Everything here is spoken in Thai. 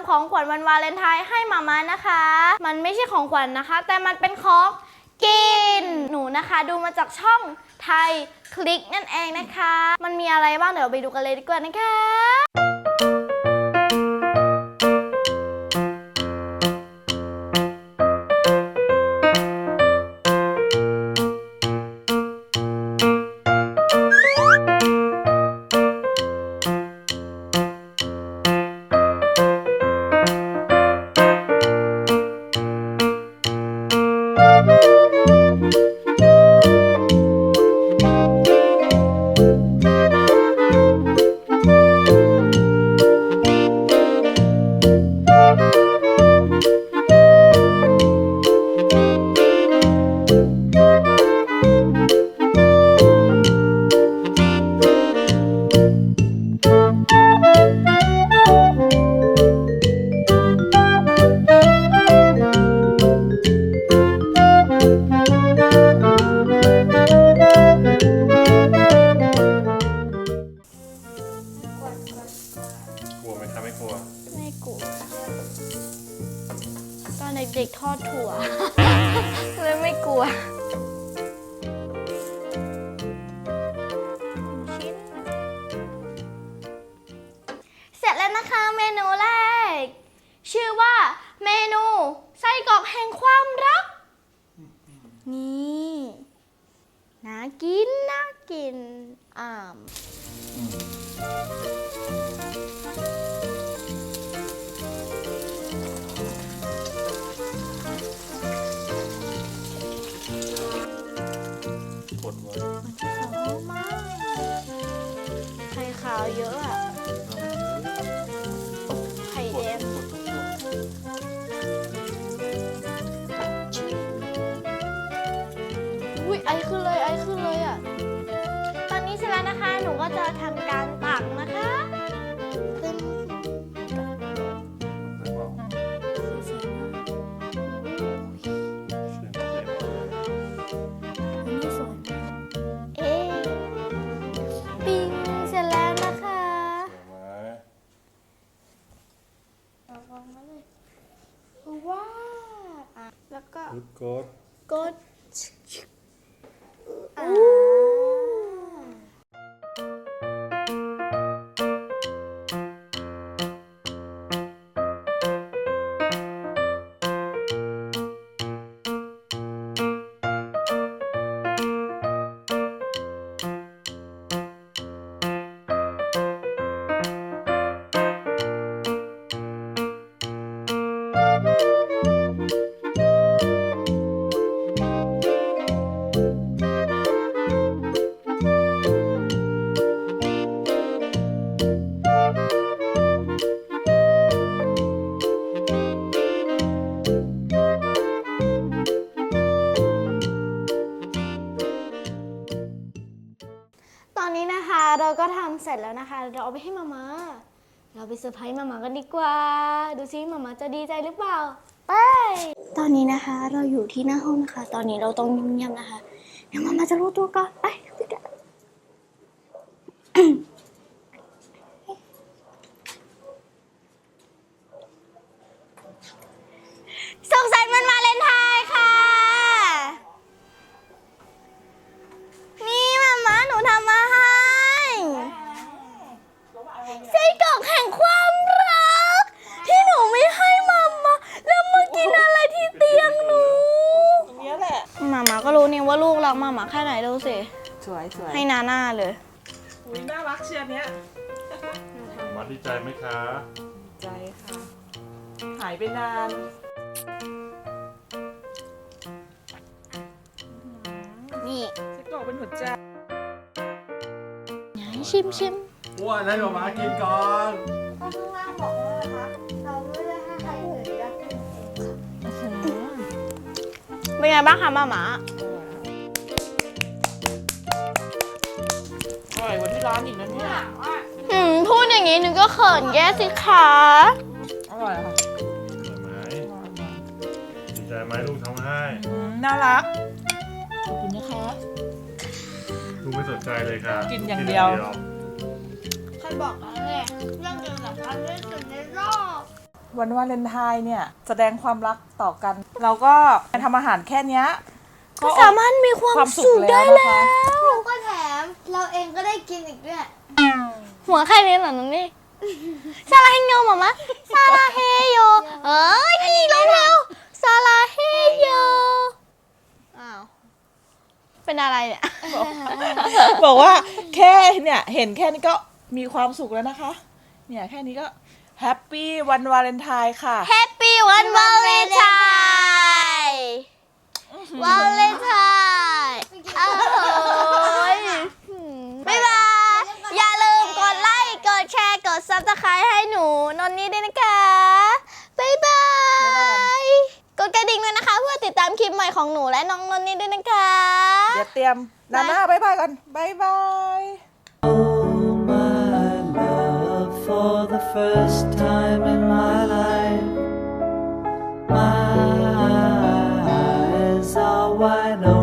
ำของขวัญวันวาเลนไทน์ให้มาม่านะคะ มันไม่ใช่ของขวัญนะคะ แต่มันเป็นของกิน หนูนะคะ ดูมาจากช่องไทยคลิกนั่นเองนะคะ มันมีอะไรบ้างเดี๋ยวไปดูกันเลยดีกว่านะคะ กลัวไหมครับไม่กลัว ไม่กลัวตอนเด็กๆทอดถั่วเลยไม่กลัวชิ้นเสร็จแล้วนะคะเมนูแรก ชื่อว่าเมนูไส้กรอกแห่งความรัก นี่น่ากินน่ากินอ่าม แล้วก็รุ ทำเสร็จแล้วนะคะ เราเอาไปให้มามาเราไปเซอร์ไพรส์มามากันดีกว่า ดูซิมามาจะดีใจหรือเปล่า ไป ตอนนี้นะคะเราอยู่ที่หน้าห้องนะคะ ตอนนี้เราต้องเงียบๆนะคะ เดี๋ยวมามาจะรู้ตัวก่อนไป ก็รู้นี่ว่าลูกรักมาม่าแค่ไหนดูสิ สวยสวยให้นาหน้าเลย อุ้ยน่ารักเชียร์เนี้ยมาดีใจไหมคะใจค่ะ หายไปนานนี่ไส้กรอกเป็นหัวใจไหนชิมชิมอ้วนให้มามากินก่อนก็ข้างล่างบอกว่านะคะเราไม่ได้ให้ใครอื่นได้กินเป็นไงบ้างคะมาม่า ที่ร้านอีกนะเนี่ยหืมพูดอย่างนี้หนึงก็เขินแย่สิคะอร่อยค่ะดีใจไหมดีใจไหมลูกทำให้อืมน่ารัก ขอบคุณนะคะ ลูกไม่สนใจเลยค่ะกินอย่างเดียว ใครบอกอะไรเรื่องเดียวสำคัญที่สุดในโลกวันวาเลนไทน์เนี่ย แสดงความรักต่อกัน เราก็ทำอาหารแค่เนี้ย ก็สามารถมีความความสุสุขขได้แล้วนะคะแล้วก็แถม เราเองก็ได้กินอีกด้วย หัวแค่นี้เหรอน้องนี่ซาลาเฮโยหมามะซาลาเฮโยเอ้ยพี่นี่ร้องแล้วซาลาเฮโยอ้าวเป็นอะไรเนี่ยบอกว่าแค่เนี่ยเห็นแค่นี้ก็มีความสุขแล้วนะคะ เนี่ยแค่นี้ก็แฮปปี้วันวาเลนไทน์ค่ะ แฮปปี้วันวาเลนไทน์ วาเลนไทน์โอ้ยบ๊ายบาย อย่าลืมกดไลค์ กดแชร์ กดซับสไครต์ให้หนูนนนี่ด้วยนะคะ บ๊ายบาย กดกระดิ่งด้วยนะคะ เพื่อติดตามคลิปใหม่ของหนูและน้องนนนี่ด้วยนะคะ เดี๋ยวเตรียมนาน่าบายบายก่อนบายบาย Oh, my love, for the first time in my life, my why oh, no